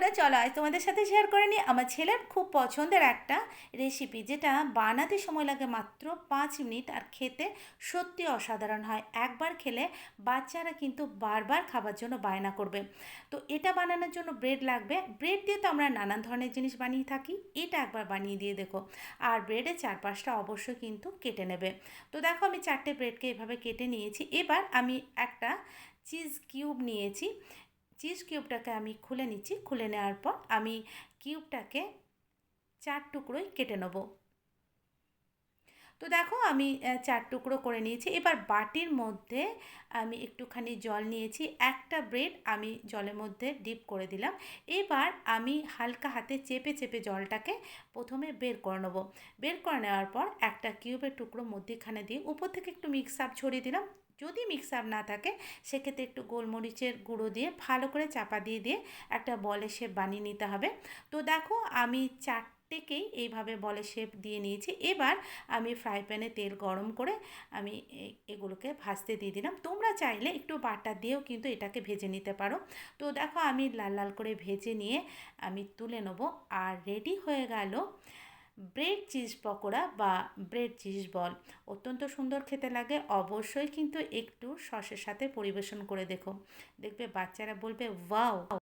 বন্ধুরা চলো আজ তোমাদের সাথে শেয়ার করে নিই। আমার ছেলের খুব পছন্দের একটা রেসিপি যেটা বানাতে সময় লাগে মাত্র পাঁচ মিনিট আর খেতে সত্যি অসাধারণ হয়। একবার খেলে বাচ্চারা কিন্তু বারবার খাবার জন্য বায়না করবে। তো এটা বানানোর জন্য ব্রেড লাগবে। ব্রেড দিয়ে তো আমরা নানান ধরনের জিনিস বানিয়ে থাকি। এটা একবার বানিয়ে দিয়ে দেখো। আর ব্রেডের চারপাশটা অবশ্যই কিন্তু কেটে নেবে। তো দেখো আমি চারটে ব্রেডকে এভাবে কেটে নিয়েছি। এবার আমি একটা চিজ কিউব নিয়েছি। চিজ কিউবটাকে আমি খুলে নিচ্ছি। খুলে নেওয়ার পর আমি কিউবটাকে চার টুকরোই কেটে নেব। তো দেখো আমি চার টুকরো করে নিয়েছি। এবার বাটির মধ্যে আমি একটুখানি জল নিয়েছি। একটা ব্রেড আমি জলের মধ্যে ডিপ করে দিলাম। এবার আমি হালকা হাতে চেপে চেপে জলটাকে প্রথমে বের করে নেব। বের করে নেওয়ার পর একটা কিউবের টুকরো মধ্যিখানে দিয়ে উপর থেকে একটু মিক্স ছড়িয়ে দিলাম। যদি মিক্স আপ না থাকে, সেক্ষেত্রে একটু গোলমরিচের গুঁড়ো দিয়ে ভালো করে চাপা দিয়ে দিয়ে একটা বলে শেপ বানিয়ে নিতে হবে। তো দেখো, আমি চারটেকেই এইভাবে বলে শেপ দিয়ে নিয়েছি। এবার আমি ফ্রাই প্যানে তেল গরম করে আমি এগুলোকে ভাজতে দিয়ে দিলাম। তোমরা চাইলে একটু বাটার দিয়েও কিন্তু এটাকে ভেজে নিতে পারো। তো দেখো, আমি লাল লাল করে ভেজে নিয়ে আমি তুলে নেব। আর রেডি হয়ে গেল ব্রেড চিজ পকোড়া বা ব্রেড চিজ বল। অত্যন্ত সুন্দর খেতে লাগে। অবশ্যই কিন্তু একটু সসের সাথে পরিবেশন করে দেখো। দেখবে বাচ্চারা বলবে, ওয়াও!